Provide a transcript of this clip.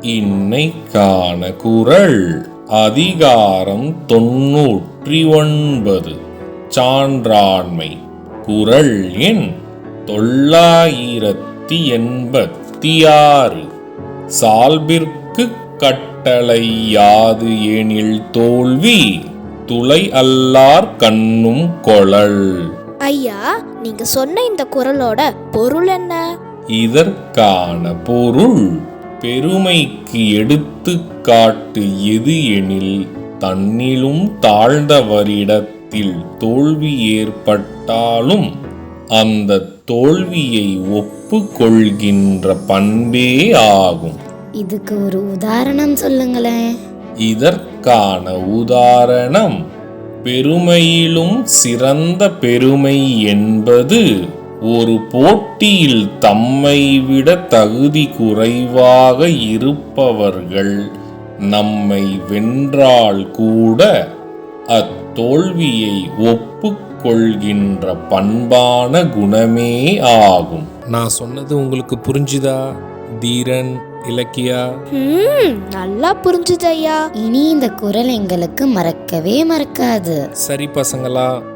இன்னைக்கான குரல் அதிகாரம் தொன்னூற்றி ஒன்பது சான்றாண்மை. குரல் எண் தொள்ளாயிரத்தி எண்பத்தி ஆறு சால்பிற்கு கட்டளை யாது எனில் தோல்வி? துளை அல்லார் கண்ணும் கொளல் ஐயா நீங்க சொன்ன இந்த குரலோட பொருள் என்ன? இதற்கான பொருள் பெருமைக்கு எடுத்துக்காட்டு எது எனில் தன்னிலும் தாழ்ந்தவரிடத்தில் தோல்வி ஏற்பட்டாலும் அந்த தோல்வியை ஒப்புக்கொள்கின்ற பண்பே ஆகும். இதுக்கு ஒரு உதாரணம் சொல்லுங்களேன். இதற்கான உதாரணம் பெருமையிலும் சிறந்த பெருமை என்பது ஒரு போட்டியில் தம்மை விட தகுதி குறைவாக இருப்பவர்கள் நம்மை வென்றால் கூட அத்தோல்வியை ஒப்புக்கொள்கின்ற பண்பான குணமே ஆகும். நான் சொன்னது உங்களுக்கு புரிஞ்சுதா தீரன் இலக்கியா? ம் நல்லா புரிஞ்சுது ஐயா. இனி இந்த குரல் எங்களுக்கு மறக்கவே மறக்காது. சரி பசங்களா